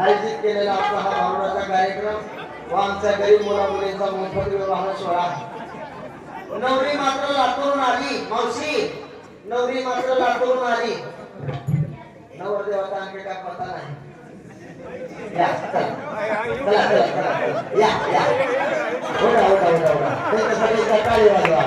आयोजित केलेला आजचा हा भावनाचा कार्यक्रम व आमच्या गरीब मुला मुलींचा मोफत विवाह सोहळा नवरी मात्र लातूरून आली मावशी. नवरी मात्र लातूरून आली नवरदेवाचा आणखी काय पता नाही. या चला. चला चला या या. उठा उठा उठा उठा सकाळी वाजवा.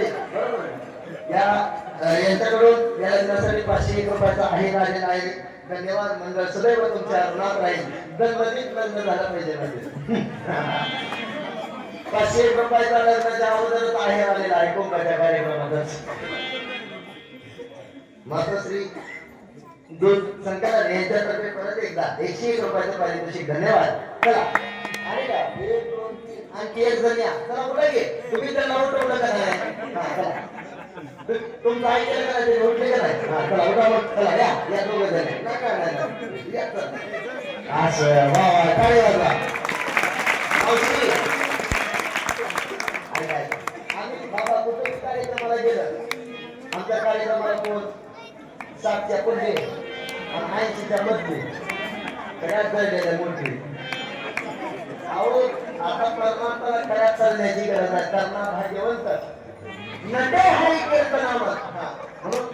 केंद्र बरोबर या यांच्याकडून या लग्नासाठी पाचशे एक रुपयाचा आहे आलेला आहे धन्यवाद मंडळ सदैव तुमच्या ऋणात राहील. गणपतीत लग्न झालं पाहिजे म्हणजे. पाचशे एक रुपयाचा लग्नाच्या अगोदरच आहे आलेला आहे कुंभाच्या कार्यक्रमातच. मात्र श्री दूध संकलन यांच्यातर्फे परत एकदा एकशे एक रुपयाचं पारितोषिक धन्यवाद. चला. आणि का? आणि केस तीन चला घे तुम्ही त्यांना उठवलं का नाही? तुमचं ऐकलं का नाही? उठले का नाही? चला उठा मग. चला या. या दोघं जण. या चला. असं वा वा. टाळी वाजवा आम्ही बाबा कुठे कार्यक्रमाला गेलं? आमच्या कार्यक्रमाला कोण? सातच्या पुढे. आणि ऐंशीच्या मध्ये सगळ्यात गरजेच्या मूर्ती आता परमात्माला खऱ्या चालण्याची गरज आहे. त्यांना भाग्यवंत नटे हरी कीर्तनामत हा. म्हणून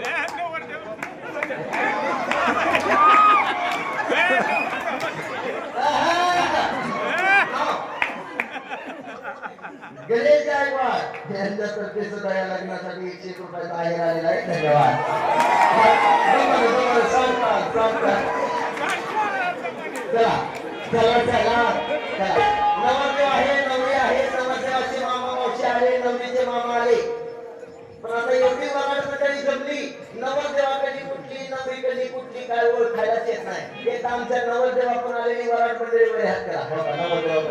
गणेश गायकवाड यांच्यातर्फे लग्नासाठी एकशे एक रुपयाचा आहे आलेला आहे. धन्यवाद. चला चला. चला. मामा आले पण आता एवढी वराड मंडळी जमली? नवरदेवाकडे कुठली नवरीकडे कुठली काय ओळखायलाच येत नाही. एक आमच्या नवरदेवा पण आलेली वराड मंडळी मध्ये हात करा. हो का, नवरदेवा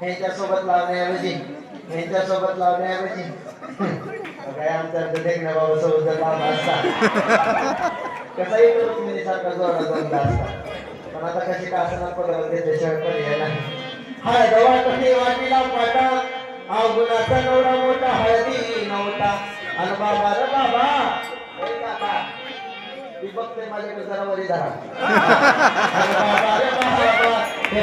ह्यांच्यासोबत लावण्याऐवजी ह्यांच्यासोबत लावण्याऐवजी. काय देखण्या बाबा सोबत असता कसाही करू तुम्ही सारखा जमला असता. पण आता कशी का असणार पदर त्याशिवाय पर्याय नाही. हळद वाटली वाटीला पाटा. अवगुणाचा नवरा मोठा हळदी नव्हता. अन बाबा रे बाबा बघते माझ्याकडे जरा वरी धरा. बाबा रे बाबा हे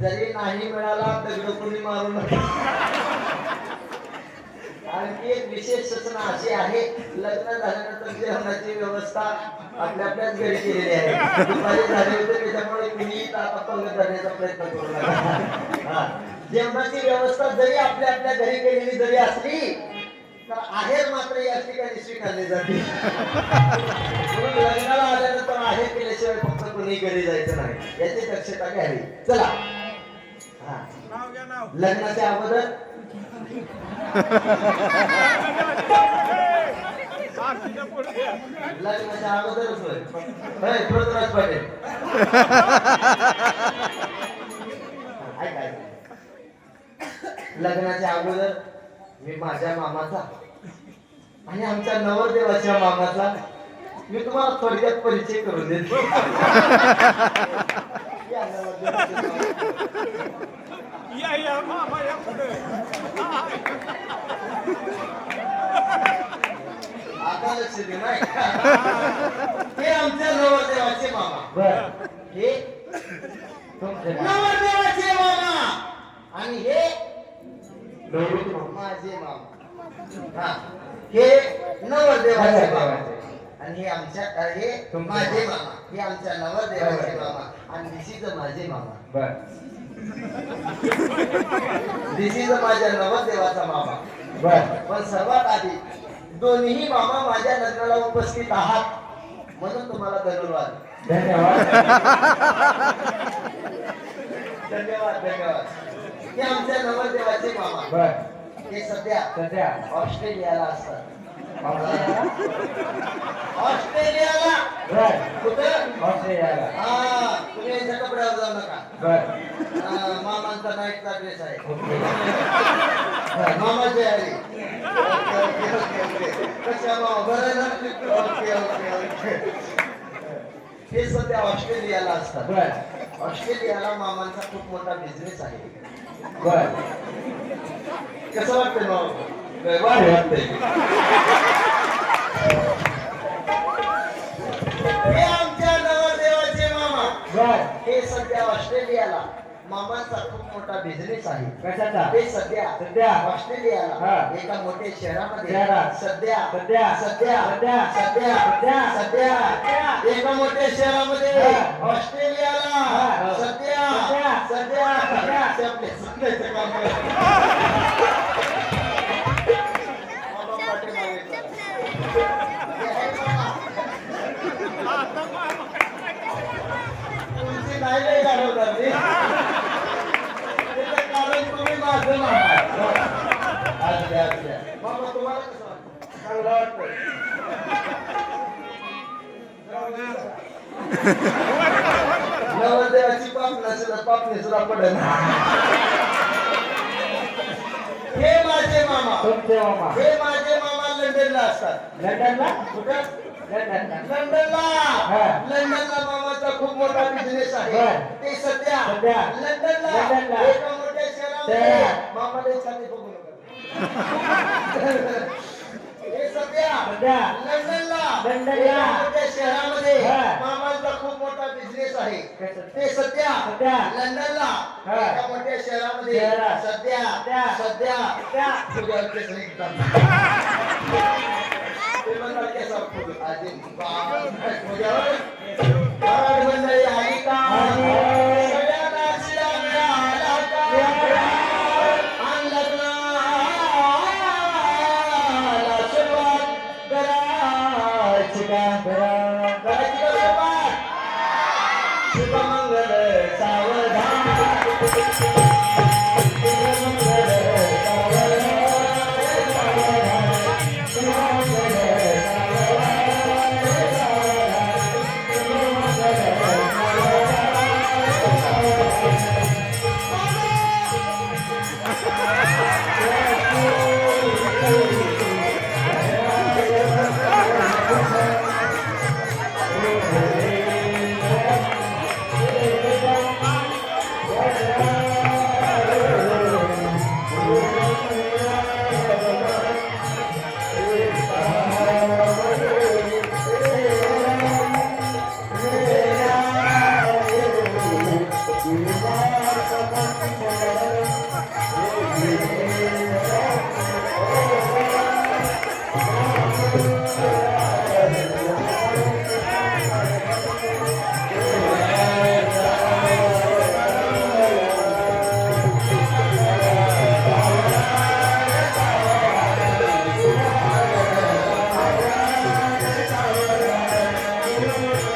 जरी नाही मिळाला दगड कोणी मारू नका आणखी एक विशेष सूचना अशी आहे लग्न झाल्यानंतर जेवणाची व्यवस्था आपल्या आपल्याच घरी केलेली आहे. दुपारी झाली होते त्याच्यामुळे कुणी इथं आता करण्याचा प्रयत्न करू नका. जेवणाची व्यवस्था जरी आपल्या आपल्या घरी केलेली जरी असली तर आहेर मात्र या ठिकाणी स्वीकारली जाते. म्हणून लग्नाला आल्यानंतर आहेर केल्याशिवाय फक्त कोणी घरी जायचं नाही. याची दक्षता घ्यावी. चला. लग्नाच्या अगोदर? लग्नाच्या अगोदरच होय होय पृथ्वीराज पाटील. लग्नाच्या अगोदर मी माझ्या मामाचा आणि आमच्या नवरदेवाच्या मामाचा मी तुम्हाला थोडक्यात परिचय करून देतो. आता लक्ष दे नाही हे आमच्या नवरदेवाचे मामा. हे. नवरदेवाचे मामा आणि हे माझे मामा हा हे नवरदेवाचे मामा. आणि हे आमच्या हे माझे मामा. हे आमच्या नवरदेवाचे मामा. आणि दिस माझे मामा. दिस इज माझ्या नवरदेवाचा मामा. पण सर्वात आधी दोन्ही मामा माझ्या लग्नाला उपस्थित आहात म्हणून तुम्हाला धन्यवाद. धन्यवाद. धन्यवाद धन्यवाद. हे आमच्या नवरदेवाचे मामा. हे सध्या सध्या. ऑस्ट्रेलियाला असतात. ऑस्ट्रेलियाला बर कुठं ऑस्ट्रेलियाला हा तुम्ही यांच्या कपड्यावर जाऊ नका बर हा, मामांचा नाईटचा ड्रेस आहे मामाची आहे ओके ओके ओके ओके कशा मामा बरं आहे ना ओके ओके ओके हे सध्या ऑस्ट्रेलियाला असतात बर ऑस्ट्रेलियाला मामांचा खूप मोठा बिझनेस आहे बर कसं वाटतंय मामा भारी वाटतंय हे आमच्या नवरदेवाचे मामा बर हे सध्या ऑस्ट्रेलियाला मामांचा खूप मोठा बिझनेस आहे कशाचा ते सध्या सध्या ऑस्ट्रेलियाला हा. एका मोठ्या शहरामध्ये शहरात. सध्या सध्या. सध्या सध्या. सध्या सध्या. सध्या एका मोठ्या शहरामध्ये हा. ऑस्ट्रेलियाला हा. सध्या सध्या. सध्या सध्या. काम करत. चांगलं वाटतं सुद्धा पापणी सुद्धा पडेल हे माझे मामा तुमचे मामा हे माझे मामा लंडनला असतात लंडनला कुठं लंडनला लंडनला मामाचा खूप मोठा बिझनेस आहे. ते सध्या. लंडनला. एका मोठ्या शहरात. मामाला छाती बघू नका शहरामध्ये. मामाचा खूप मोठा बिझनेस आहे? ते सध्या. लंडनला मोठ्या शहरामध्ये. सध्या सध्या. ते म्हणतात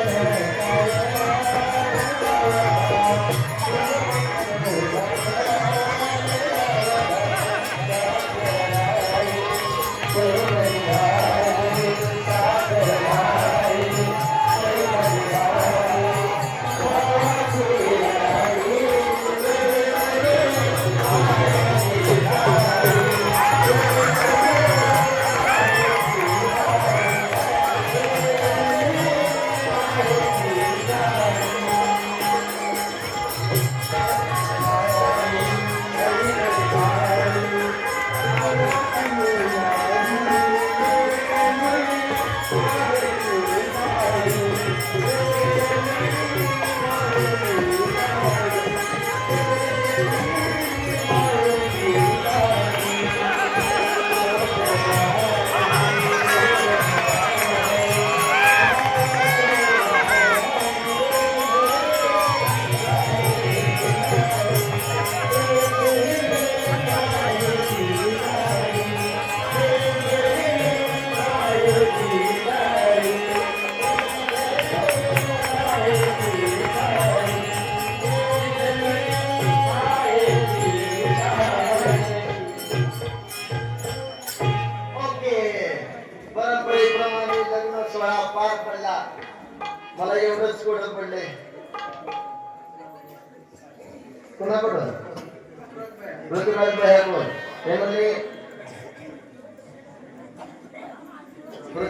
ओके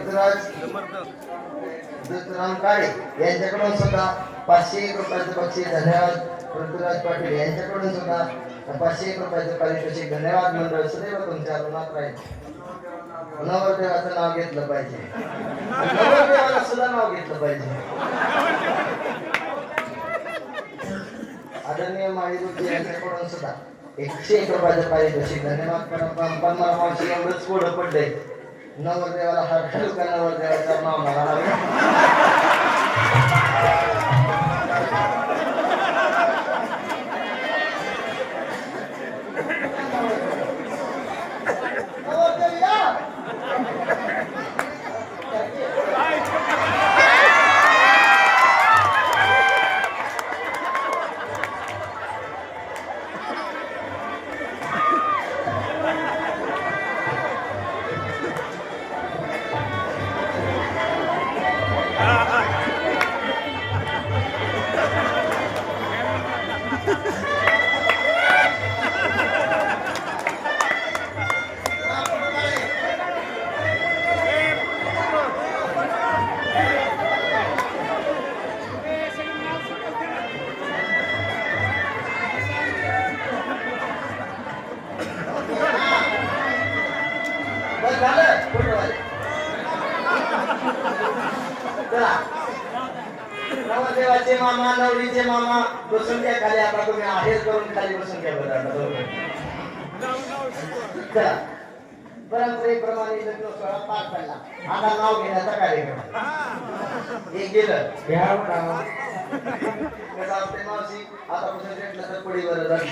पृथ्वीराज ऋतुराम काळे यांच्याकडून सुद्धा पाचशे एक रुपयाचं बक्षीस धन्यवाद. पृथ्वीराज पाटील यांच्याकडून सुद्धा पाचशे एक रुपयाचं पारितोषिक धन्यवाद मंडळ सदैव तुमच्या ऋणात राहील. नवरदेवाचं नाव घेतलं पाहिजे. नवरदेवाला सुद्धा नाव घेतलं पाहिजे. आदरणीय माळीरुची यांच्याकडून सुद्धा एकशे एक रुपयाचं पारितोषिक धन्यवाद. पण पण- मला मावशी एवढंच पुढं पडलंय. नवरदेवाला हार घालू का नवरदेवाचं मामा नवरीचे मामा बसून खाली आता तुम्ही आहेर करून खाली बसून बदलता बरोबर? चला. परंपरेप्रमाणे लग्न सोहळा पार पडला. आता नाव घेण्याचा कार्यक्रम. हे गेलं. घ्या म्हणा. कसं असते मावशी आता भेटलं तर पुढे बरं जात